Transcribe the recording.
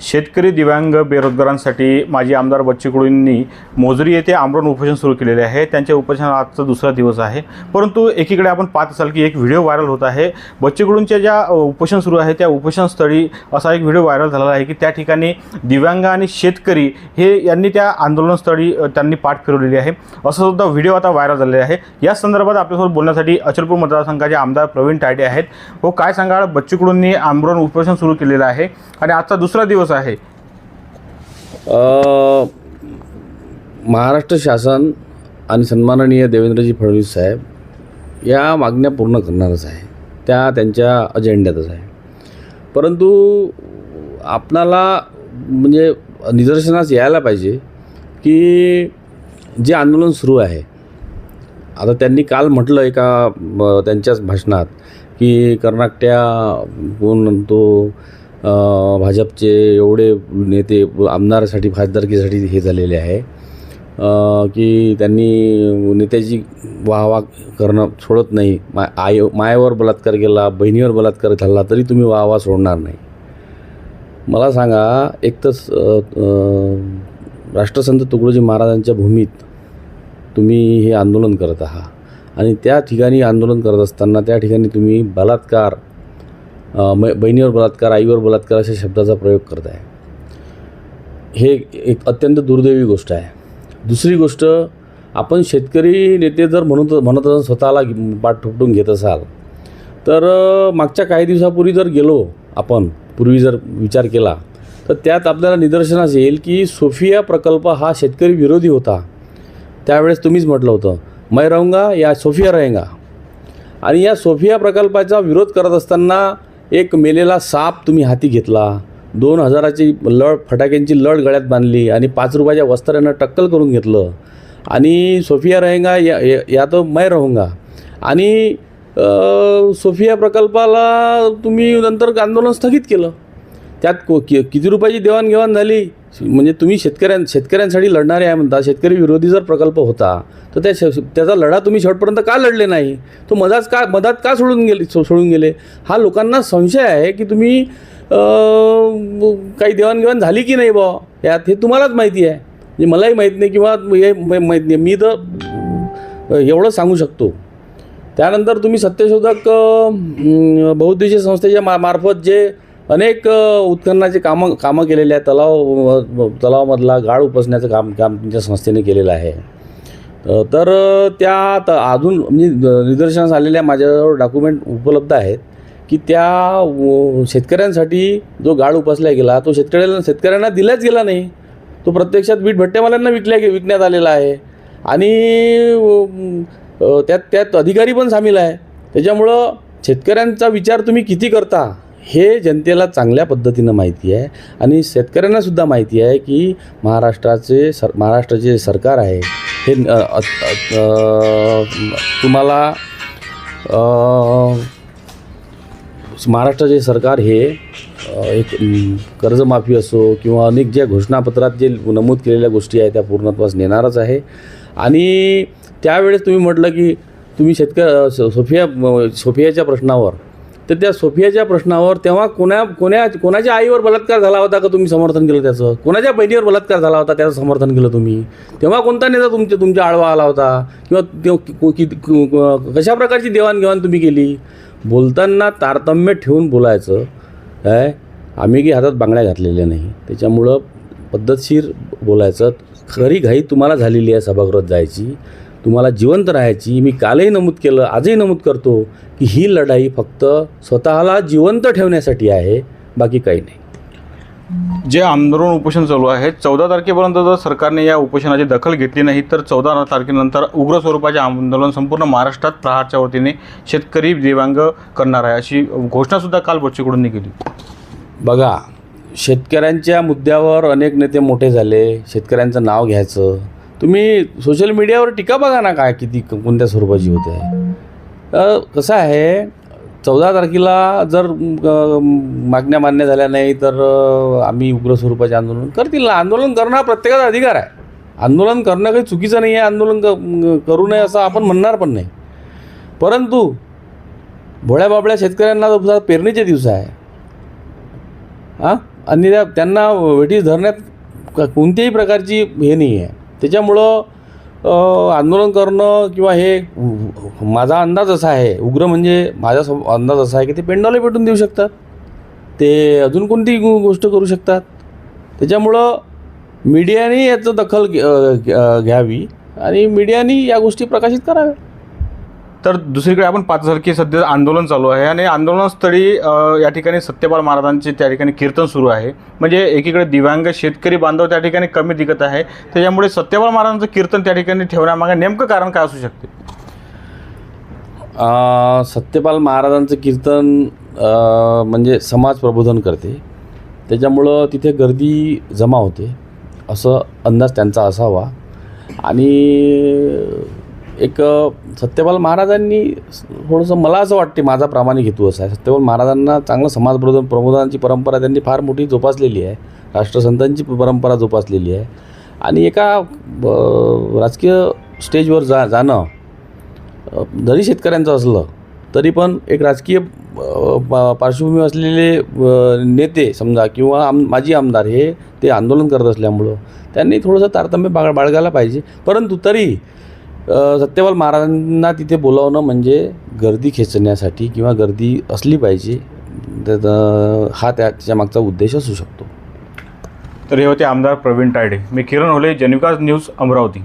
शेतकरी दिव्यांग बेरोजगारांसाठी माजी आमदार बच्चू कडूंनी मोजरी येथे आमरण उपोषण सुरू केलेले आहे. त्यांच्या उपोषणाचा आजचा दुसरा दिवस आहे. परंतु एकीकडे आपण पाहत असाल की एक व्हिडिओ व्हायरल होत आहे. बच्चू कडूंच्या ज्या उपोषण सुरू आहे त्या उपोषणस्थळी असा एक व्हिडिओ व्हायरल झालेला आहे की त्या ठिकाणी दिव्यांग आणि शेतकरी हे यांनी त्या आंदोलनस्थळी त्यांनी पाठ फिरवलेली आहे. असं सुद्धा व्हिडिओ आता व्हायरल झालेला आहे. या संदर्भात आपल्यासोबत बोलण्यासाठी अचलपूर मतदारसंघाचे आमदार प्रवीण तायडे आहेत. हो काय सांगाल? बच्चू कडूंनी आमरण उपोषण सुरू केलेलं आहे. आणि आजचा दुसरा दिवस आहे? महाराष्ट्र शासन आणि सन्माननीय देवेंद्रजी फडणवीस साहेब या मागण्या पूर्ण करणारच आहे. त्या त्यांच्या अजेंड्यातच आहे. परंतु आपणाला म्हणजे निदर्शनास यायला पाहिजे की जे आंदोलन सुरू आहे. आता त्यांनी काल म्हटलं एका त्यांच्याच भाषणात की कर्नाटक्या कोण तो भाजपचे एवढे नेते आमदारासाठी खासदारकीसाठी हे झालेले आहे. की त्यांनी नेत्याची वाहवा करणं सोडत नाही. मा आई मायावर बलात्कार केला बहिणीवर बलात्कार झाला तरी तुम्ही वाहवा सोडणार नाही. मला सांगा एक तर राष्ट्रसंत तुकडोजी महाराजांच्या भूमीत तुम्ही हे आंदोलन करत आहात. आणि त्या ठिकाणी आंदोलन करत असताना त्या ठिकाणी तुम्ही बलात्कार बहिणीवर बलात्कार आईवर बलात्कार अशा शब्दाचा प्रयोग करत आहे हे एक अत्यंत दुर्दैवी गोष्ट आहे. दुसरी गोष्ट आपण शेतकरी नेते जर म्हणत म्हणत असाल स्वतःला पाठ ठोकटून घेत असाल तर मागच्या काही दिवसापूर्वी जर गेलो आपण पूर्वी जर विचार केला तर त्यात आपल्याला निदर्शनास येईल की सोफिया प्रकल्प हा शेतकरी विरोधी होता. त्यावेळेस तुम्हीच म्हटलं होतं मैं रहूंगा या सोफिया रहेंगा. आणि या सोफिया प्रकल्पाचा विरोध करत असताना एक मेलेला साप तुम्ही हाती घेतला. दोन हजाराची लढ फटाक्यांची लढ गळ्यात बांधली आणि पाच रुपयाच्या वस्त्रानं टक्कल करून घेतलं. आणि सोफिया रहेंगा या या- तर मैं मै रहूंगा. आणि सोफिया प्रकल्पाला तुम्ही नंतर आंदोलन स्थगित केलं. त्यात को कि किती रुपयाची देवाणघेवाण झाली? म्हणजे तुम्ही शेतकऱ्यां शेतकऱ्यांसाठी लढणारे आहे म्हणता. शेतकरी विरोधी जर प्रकल्प होता तर त्या श त्याचा लढा तुम्ही शेवटपर्यंत का लढले नाही? तो मधात का मधात का सोडून गेले सो सोडून गेले? हा लोकांना संशय आहे की तुम्ही काही देवाणघेवाण झाली की नाही बा? यात हे तुम्हालाच माहिती आहे. म्हणजे मलाही माहीत नाही किंवा हे माहीत नाही. मी तर एवढं सांगू शकतो. त्यानंतर तुम्ही सत्यशोधक बहुद्देशीय संस्थेच्या मा मार्फत जे अनेक उत्खननाचे कामं कामं केलेले आहे तलाव तलावामधला गाळ उपसण्याचं काम काम त्यांच्या संस्थेने केलेलं आहे. तर त्या त अजून म्हणजे निदर्शनास आलेल्या माझ्याजवळ डॉक्युमेंट उपलब्ध आहेत की त्या शेतकऱ्यांसाठी जो गाळ उपसला गेला तो शेतकऱ्याला शेतकऱ्यांना दिलाच गेला नाही. तो प्रत्यक्षात वीट भट्टेवाल्यांना विकल्या गे विकण्यात आलेला आहे. आणि त्यात त्यात अधिकारी पण सामील आहे. त्याच्यामुळं शेतकऱ्यांचा विचार तुम्ही किती करता? हे जनतेला चांगल्या पद्धतीनं माहिती आहे आणि शेतकऱ्यांनासुद्धा माहिती आहे की महाराष्ट्राचे सर महाराष्ट्राचे सरकार आहे हे तुम्हाला महाराष्ट्राचे सरकार हे एक कर्जमाफी असो किंवा अनेक ज्या घोषणापत्रात जे नमूद केलेल्या गोष्टी आहेत त्या पूर्णत्वास नेणारच आहे. आणि त्यावेळेस तुम्ही म्हटलं की तुम्ही शेतक सोफिया सोफियाच्या प्रश्नावर तर त्या सोफियाच्या प्रश्नावर तेव्हा कोणा कोण्या कोणाच्या आईवर बलात्कार झाला होता का तुम्ही समर्थन केलं त्याचं? कोणाच्या बहिणीवर बलात्कार झाला होता त्याचं समर्थन केलं तुम्ही? तेव्हा कोणता नेता तुमच्या तुमच्या आळवा आला होता? किंवा को- कशा प्रकारची देवाणघेवाण तुम्ही केली? बोलताना तारतम्य ठेवून बोलायचं काय? आम्ही की हातात बांगड्या घातलेल्या नाही. त्याच्यामुळं पद्धतशीर बोलायचं. खरी घाई तुम्हाला झालेली आहे सभागृहात जायची. तुम्हाला जिवंत राहायची. मी कालही नमूद केलं आजही नमूद करतो की ही लढाई फक्त स्वतःला जिवंत ठेवण्यासाठी आहे बाकी काही नाही. जे आंदोलन उपोषण चालू आहे चौदा तारखेपर्यंत जर सरकारने या उपोषणाची दखल घेतली नाही तर चौदा तारखेनंतर उग्र स्वरूपाचे आंदोलन संपूर्ण महाराष्ट्रात प्रहारच्या वतीने शेतकरी दिव्यांग करणार आहे अशी घोषणासुद्धा काल बच्चूकडूंनी केली बघा शेतकऱ्यांच्या मुद्द्यावर अनेक नेते मोठे झाले शेतकऱ्यांचं नाव घ्यायचं तुम्ही सोशल मीडियावर टीका बघा ना काय किती कोणत्या स्वरूपाची होते. आहे कसं आहे चौदा तारखेला जर मागण्या मान्य झाल्या नाही तर आम्ही उग्र स्वरूपाचे आंदोलन करतील. ना आंदोलन करणं हा प्रत्येकाचा अधिकार आहे. आंदोलन करणं काही चुकीचं नाही आहे. आंदोलन क करू नये असं आपण म्हणणार पण नाही. परंतु भोळ्या बाबळ्या शेतकऱ्यांना जर पेरणीचे दिवस आहे. हां? आणि त्या त्यांना वेठीस धरण्यात कोणत्याही प्रकारची हे नाही आहे. त्याच्यामुळं आंदोलन करणं किंवा हे माझा अंदाज असा आहे उग्र म्हणजे माझा सम- अंदाज असा आहे की ते पेंडॉलही पेटून देऊ शकतात. ते अजून कोणतीही गोष्ट करू शकतात. त्याच्यामुळं मीडियाने याचं दखल घ्यावी आणि मीडियाने या गोष्टी प्रकाशित कराव्या. तर दुसरीकडे आपण पाहत असाल की सध्या आंदोलन चालू आहे आणि आंदोलनस्थळी या ठिकाणी सत्यपाल महाराजांचे त्या ठिकाणी कीर्तन सुरू आहे. म्हणजे एकीकडे दिव्यांग शेतकरी बांधव त्या ठिकाणी कमी दिखत आहे. त्याच्यामुळे सत्यपाल महाराजांचं कीर्तन त्या ठिकाणी ठेवण्यामागे नेमकं कारण काय असू शकते? सत्यपाल महाराजांचं कीर्तन म्हणजे समाज प्रबोधन करते. त्याच्यामुळं तिथे गर्दी जमा होते. असं अंदाज त्यांचा असावा. आणि एक सत्यपाल महाराजांनी थोडंसं मला असं वाटते माझा प्रामाणिक हेतू असा आहे. सत्यपाल महाराजांना चांगलं समाज प्रबोधनाची परंपरा त्यांनी फार मोठी जोपासलेली आहे. राष्ट्रसंतांची परंपरा जोपासलेली आहे. आणि एका राजकीय स्टेजवर जा जाणं जरी शेतकऱ्यांचं असलं तरी पण एक राजकीय पार्श्वभूमी असलेले नेते समजा किंवा आम माजी आमदार हे ते आंदोलन करत असल्यामुळं त्यांनी थोडंसं तारतम्य बाळ बाळगायला पाहिजे. परंतु तरी सत्यपाल महाराजांना तिथे बोलावणं म्हणजे गर्दी खेचण्यासाठी किंवा गर्दी असली पाहिजे तर हा त्या त्याच्या मागचा उद्देश असू शकतो. तर हे होते आमदार प्रवीण तायडे. मी किरण होले जनविकास न्यूज अमरावती.